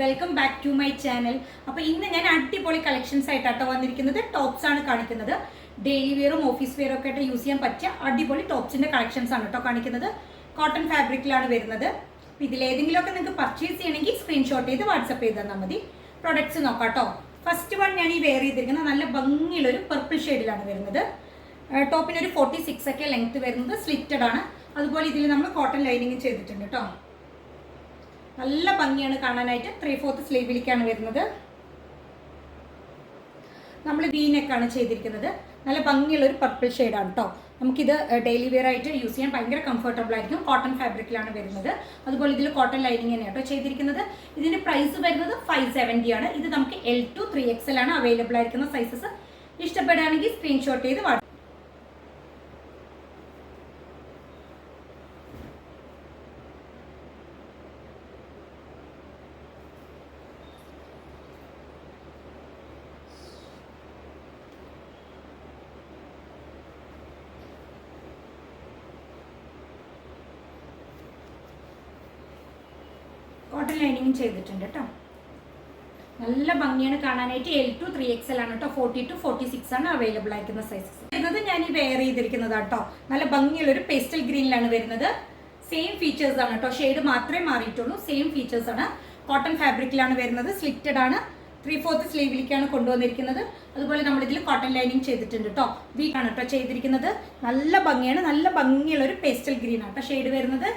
Welcome back to my channel അപ്പോൾ ഇന്ന് ഞാൻ അടിപൊളി കളക്ഷൻസ് ആയിട്ടാട്ടോ വന്നിരിക്കുന്നത് ടോപ്സ് ആണ് കാണിക്കുന്നത്. ഡെയിലി വെയറും ഓഫീസ് വെയറും ഒക്കെ ആയിട്ട് യൂസ് ചെയ്യാൻ പറ്റിയ അടിപൊളി ടോപ്സിന്റെ കളക്ഷൻസ് ആണ് കേട്ടോ കാണിക്കുന്നത്. കോട്ടൺ ഫാബ്രിക്കിലാണ് വരുന്നത്. ഇതിലേതെങ്കിലുമൊക്കെ നിങ്ങൾക്ക് പർച്ചേസ് ചെയ്യണമെങ്കിൽ സ്ക്രീൻഷോട്ട് ചെയ്ത് വാട്സപ്പ് ചെയ്ത് തന്നാൽ മതി. പ്രൊഡക്ട്സ് നോക്കാം കേട്ടോ ഫസ്റ്റ് വൺ ഞാൻ ഈ വെയർ ചെയ്തിരിക്കുന്നത് നല്ല ഭംഗിയുള്ളൊരു പർപ്പിൾ ഷെയ്ഡിലാണ് വരുന്നത്. ടോപ്പിന് ഒരു ഫോർട്ടി സിക്സ് ഒക്കെ ലെങ്ത് വരുന്നത് സ്ലിറ്റഡ് ആണ്. അതുപോലെ ഇതിൽ നമ്മൾ കോട്ടൺ ലൈനിങ് ചെയ്തിട്ടുണ്ട് കേട്ടോ നല്ല ഭംഗിയാണ് കാണാനായിട്ട് ത്രീ ഫോർത്ത് സ്ലീവിലേക്കാണ് വരുന്നത്. നമ്മൾ വീനെക്കാണ് ചെയ്തിരിക്കുന്നത്. നല്ല ഭംഗിയുള്ള ഒരു പർപ്പിൾ ഷെയ്ഡാണ് കേട്ടോ നമുക്കിത് ഡെയിലി വെയർ ആയിട്ട് യൂസ് ചെയ്യാൻ ഭയങ്കര കംഫർട്ടബിൾ ആയിരിക്കും. കോട്ടൺ ഫാബ്രിക്കിലാണ് വരുന്നത്. അതുപോലെ ഇതിൽ കോട്ടൺ ലൈനിങ് തന്നെയാണ് കേട്ടോ ചെയ്തിരിക്കുന്നത്. ഇതിന്റെ പ്രൈസ് വരുന്നത് ഫൈവ് സെവന്റി ആണ്. ഇത് നമുക്ക് എൽ ടു ത്രീ എക്സ് ആണ് അവൈലബിൾ ആയിരിക്കുന്ന സൈസസ് ഇഷ്ടപ്പെടുകയാണെങ്കിൽ സ്ക്രീൻഷോട്ട് ചെയ്ത് വാട്സ് കോട്ടൺ ലൈനിങ്ങും ചെയ്തിട്ടുണ്ട് കേട്ടോ നല്ല ഭംഗിയാണ് കാണാനായിട്ട് L to three X L ആണ് കേട്ടോ ഫോർട്ടി ടു ഫോർട്ടി സിക്സ് ആണ് അവൈലബിൾ ആയിരിക്കുന്ന സൈസസ് വരുന്നത് ഞാൻ ഈ വെയർ ചെയ്തിരിക്കുന്നത് കേട്ടോ നല്ല ഭംഗിയുള്ള ഒരു പേസ്റ്റൽ ഗ്രീനിലാണ് വരുന്നത്. സെയിം ഫീച്ചേഴ്സ് ആണ് കേട്ടോ ഷെയ്ഡ് മാത്രമേ മാറിയിട്ടുള്ളൂ. സെയിം ഫീച്ചേഴ്സ് ആണ്. കോട്ടൺ ഫാബ്രിക്കിലാണ് വരുന്നത്. സ്ലിറ്റഡ് ആണ്. ത്രീ ഫോർത്ത് സ്ലീവിലേക്കാണ് കൊണ്ടുവന്നിരിക്കുന്നത്. അതുപോലെ നമ്മൾ ഇതിൽ കോട്ടൺ ലൈനിങ് ചെയ്തിട്ടുണ്ട് കേട്ടോ വീക്കാണ് കേട്ടോ ചെയ്തിരിക്കുന്നത്. നല്ല ഭംഗിയാണ്. നല്ല ഭംഗിയുള്ള ഒരു പേസ്റ്റൽ ഗ്രീനാണ് കേട്ടോ ഷെയ്ഡ് വരുന്നത്.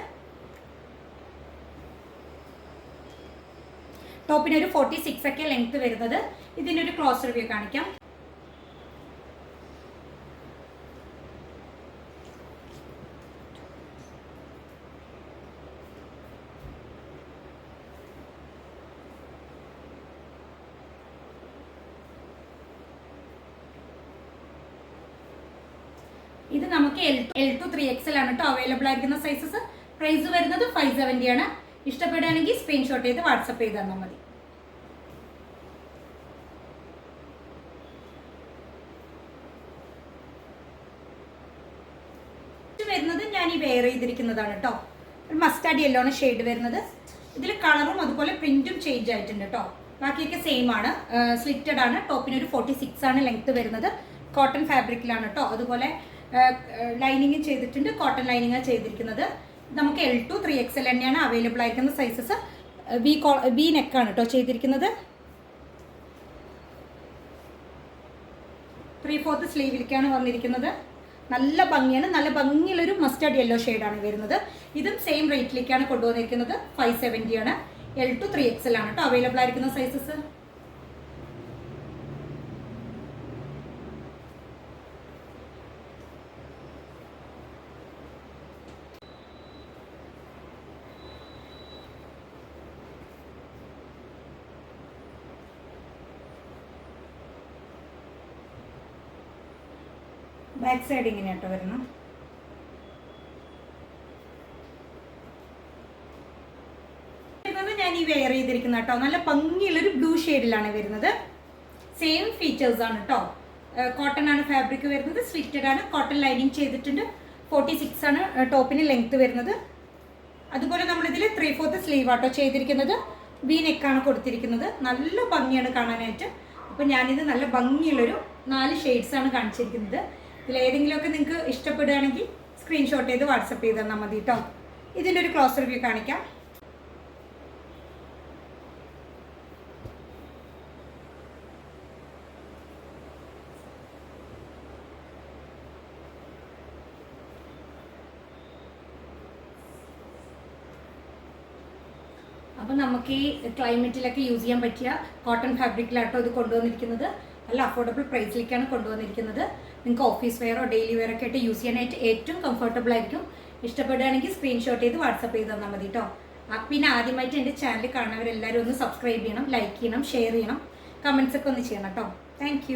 ടോപ്പിന് ഒരു ഫോർട്ടി സിക്സ് ഒക്കെ ലെങ്ത് വരുന്നത്. ഇതിന്റെ ഒരു ക്ലോസ് റിവ്യൂ കാണിക്കാം. ഇത് നമുക്ക് L to three X L ആണ് കേട്ടോ അവൈലബിൾ ആയിരിക്കുന്ന സൈസസ് പ്രൈസ് വരുന്നത് ഫൈവ് സെവന്റി ആണ്. ഇഷ്ടപ്പെടുകയാണെങ്കിൽ സ്ക്രീൻഷോട്ട് ചെയ്ത് വാട്സപ്പ് ചെയ്ത് തന്നാൽ മതി. വരുന്നത് ഞാൻ ഈ വെയർ ചെയ്തിരിക്കുന്നതാണ് കേട്ടോ ഒരു മസ്റ്റാർഡ് യെല്ലോ ആണ് ഷെയ്ഡ് വരുന്നത്. ഇതിൽ കളറും അതുപോലെ പ്രിന്റും ചേഞ്ച് ആയിട്ടുണ്ട് കേട്ടോ ബാക്കിയൊക്കെ സെയിം ആണ്. സ്ലിറ്റഡ് ആണ്. ടോപ്പിന് ഒരു ഫോർട്ടി സിക്സ് ആണ് ലെങ്ത് വരുന്നത്. കോട്ടൺ ഫാബ്രിക്കിലാണ് കേട്ടോ അതുപോലെ ലൈനിങ് ചെയ്തിട്ടുണ്ട്. കോട്ടൺ ലൈനിങ് ചെയ്തിരിക്കുന്നത്. നമുക്ക് L to three X L തന്നെയാണ് അവൈലബിൾ ആയിരിക്കുന്ന സൈസസ് വി കോ വി നെക്കാണ് കേട്ടോ ചെയ്തിരിക്കുന്നത്. ത്രീ ഫോർത്ത് സ്ലീവിലേക്കാണ് വന്നിരിക്കുന്നത്. നല്ല ഭംഗിയാണ്. നല്ല ഭംഗിയുള്ളൊരു മസ്റ്റർഡ് യെല്ലോ ഷെയ്ഡാണ് വരുന്നത്. ഇതും സെയിം റേറ്റിലേക്കാണ് കൊണ്ടുവന്നിരിക്കുന്നത്. ഫൈവ് സെവന്റി ആണ്. L to three X L ആണ് കേട്ടോ അവൈലബിൾ ആയിരിക്കുന്ന സൈസസ് ബാക്ക് സൈഡ് ഇങ്ങനെ കേട്ടോ വരണം ഞാൻ ഈ വെയർ ചെയ്തിരിക്കുന്ന കേട്ടോ. നല്ല ബ്ലൂ ഷെയ്ഡിലാണ് വരുന്നത്. സെയിം ഫീച്ചേഴ്സ് ആണ് കേട്ടോ കോട്ടൺ ആണ് ഫാബ്രിക് വരുന്നത് സ്ലിറ്റഡ് ആണ് കോട്ടൺ ലൈനിങ് ചെയ്തിട്ടുണ്ട്. ഫോർട്ടി സിക്സ് ആണ് ടോപ്പിന് ലെങ്ത് വരുന്നത്. അതുപോലെ നമ്മളിതിൽ ത്രീ ഫോർത്ത് സ്ലീവ് ആട്ടോ ചെയ്തിരിക്കുന്നത്. വി നെക്കാണ് കൊടുത്തിരിക്കുന്നത്. നല്ല ഭംഗിയാണ് കാണാനായിട്ട്. അപ്പോൾ ഞാനിത് നല്ല ഭംഗിയുള്ളൊരു നാല് ഷെയ്ഡ്സ് ആണ് കാണിച്ചിരിക്കുന്നത്. ഇതിൽ ഏതെങ്കിലുമൊക്കെ നിങ്ങൾക്ക് ഇഷ്ടപ്പെടുകയാണെങ്കിൽ സ്ക്രീൻഷോട്ട് ചെയ്ത് വാട്സപ്പ് ചെയ്ത് തന്നാൽ മതി കേട്ടോ ഇതിന്റെ ഒരു ക്ലോസ് റിവ്യൂ കാണിക്കാം. അപ്പോൾ നമുക്ക് ഈ ക്ലൈമറ്റിലൊക്കെ യൂസ് ചെയ്യാൻ പറ്റിയ കോട്ടൺ ഫാബ്രിക്കിലാട്ടോ ഇത് കൊണ്ടുവന്നിരിക്കുന്നത്. നല്ല അഫോർഡബിൾ പ്രൈസിലേക്കാണ് കൊണ്ടുവന്നിരിക്കുന്നത്. നിങ്ങൾക്ക് ഓഫീസ് വെയറോ ഡെയിലി വെയർ ഒക്കെ ആയിട്ട് യൂസ് ചെയ്യാനായിട്ട് ഏറ്റവും കംഫർട്ടബിൾ ആയിരിക്കും. ഇഷ്ടപ്പെടുകയാണെങ്കിൽ സ്ക്രീൻഷോട്ട് ചെയ്ത് വാട്സപ്പ് ചെയ്ത് തന്നാൽ മതി കേട്ടോ പിന്നെ ആദ്യമായിട്ട് എന്റെ ചാനൽ കാണുന്നവരെല്ലാവരും ഒന്ന് സബ്സ്ക്രൈബ് ചെയ്യണം ലൈക്ക് ചെയ്യണം ഷെയർ ചെയ്യണം. കമൻസ് ഒക്കെ ഒന്ന് ചെയ്യണം കേട്ടോ താങ്ക്